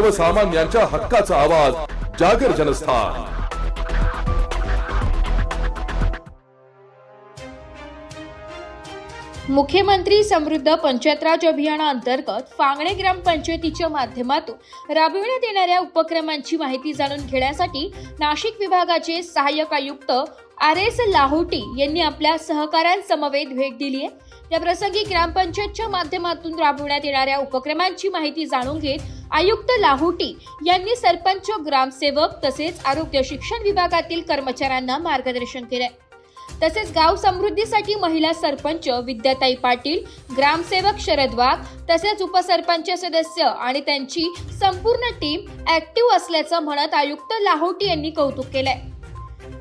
सर्वसामान्यांच्या हक्काचा आवाज जागर जनस्थान. मुख्यमंत्री समृद्ध पंचायतराज अभियानाअंतर्गत फांगणे ग्रामपंचायतीच्या माध्यमातून राबविण्यात येणाऱ्या उपक्रमांची माहिती जाणून घेण्यासाठी नाशिक विभागाचे सहाय्यक आयुक्त आर एस लाहोटी यांनी आपल्या सहकाऱ्यांसमवेत भेट दिली आहे. या प्रसंगी ग्रामपंचायतच्या माध्यमातून राबवण्यात येणाऱ्या उपक्रमांची माहिती जाणून घेत आयुक्त लाहोटी यांनी सरपंच ग्रामसेवक तसेच आरोग्य शिक्षण विभागातील कर्मचाऱ्यांना मार्गदर्शन केले. तसेच गाव समृद्धीसाठी महिला सरपंच विद्याताई पाटील ग्रामसेवक शरद वाघ तसेच उपसरपंच सदस्य आणि त्यांची संपूर्ण टीम ऍक्टिव्ह असल्याचं म्हणत आयुक्त लाहोटी यांनी कौतुक केलंय.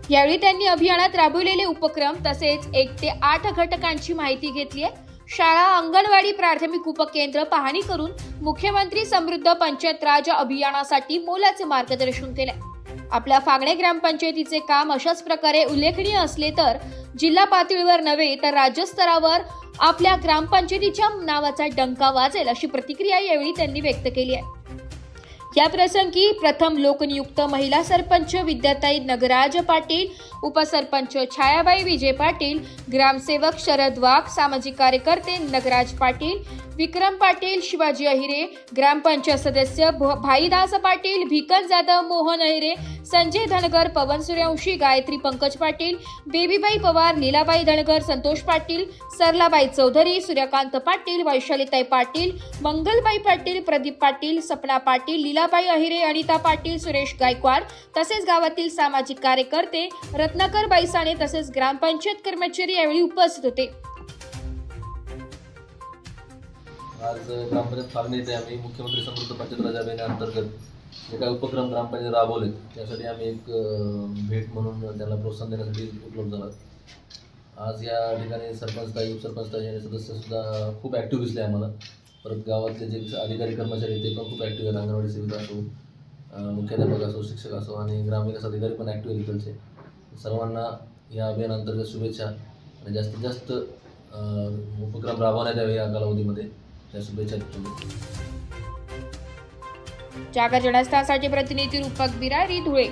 यावेळी त्यांनी अभियानात राबवलेले उपक्रम तसेच एक ते आठ घटकांची माहिती घेतली आहे. शाळा अंगणवाडी प्राथमिक उपकेंद्र पाहणी करून मुख्यमंत्री समृद्ध पंचायत राज अभियानासाठी मोलाचे मार्गदर्शन केले आपल्या फागणे ग्रामपंचायतीचे काम अशाच प्रकारे उल्लेखनीय असले तर जिल्हा पातळीवर नव्हे तर राज्यस्तरावर आपल्या ग्रामपंचायतीच्या नावाचा डंका वाजेल अशी प्रतिक्रिया यावेळी त्यांनी व्यक्त केली आहे. या प्रसंगी प्रथम लोकनियुक्त महिला सरपंच विद्याताई नगराज पाटील उपसरपंच छायाबाई विजय पाटील ग्रामसेवक शरद वाघ सामाजिक कार्यकर्ते नगराज पाटील विक्रम पाटील शिवाजी अहिरे ग्रामपंचायत सदस्य भ- भाईदास पाटील भिकन जाधव मोहन अहिरे संजय धनगर पवन सूर्यवंशी गायत्री पंकज पाटील बेबीबाई पवार लीलाबाई धनगर संतोष पाटील सरलाबाई चौधरी सूर्यकांत पाटील वैशालीताई पाटील मंगलबाई पाटील प्रदीप पाटील सपना पाटील लीलाबाई अहिरे अनिता पाटील सुरेश गायकवाड तसेच गावातील सामाजिक कार्यकर्ते रत्नाकर बैसाणे तसेच ग्रामपंचायत कर्मचारी यावेळी उपस्थित होते. आज ग्रामपंचायत फागणे येथे आम्ही मुख्यमंत्री समृद्ध पंचायत राज अभियानाअंतर्गत जे काही उपक्रम ग्रामपंचायत राबवलेत त्यासाठी आम्ही एक भेट म्हणून त्यांना प्रोत्साहन देण्यासाठी उपलब्ध झाला. आज या ठिकाणी सरपंचताई उपसरपंचताई आणि सदस्यसुद्धा खूप ॲक्टिव्ह दिसले आम्हाला. परत गावातले जे अधिकारी कर्मचारी ते पण खूप ॲक्टिव्ह आहेत. अंगणवाडी सेविका असो मुख्याध्यापक असो शिक्षक असो आणि ग्रामविकास अधिकारी पण ॲक्टिव्ह आहेत इकडचे सर्वांना या अभियानाअंतर्गत शुभेच्छा आणि जास्तीत जास्त उपक्रम राबवण्यात यावे या कालावधीमध्ये. त्या शुभेच्छा जागर जनस्थासाठी प्रतिनिधी रूपक बिरारी धुळे.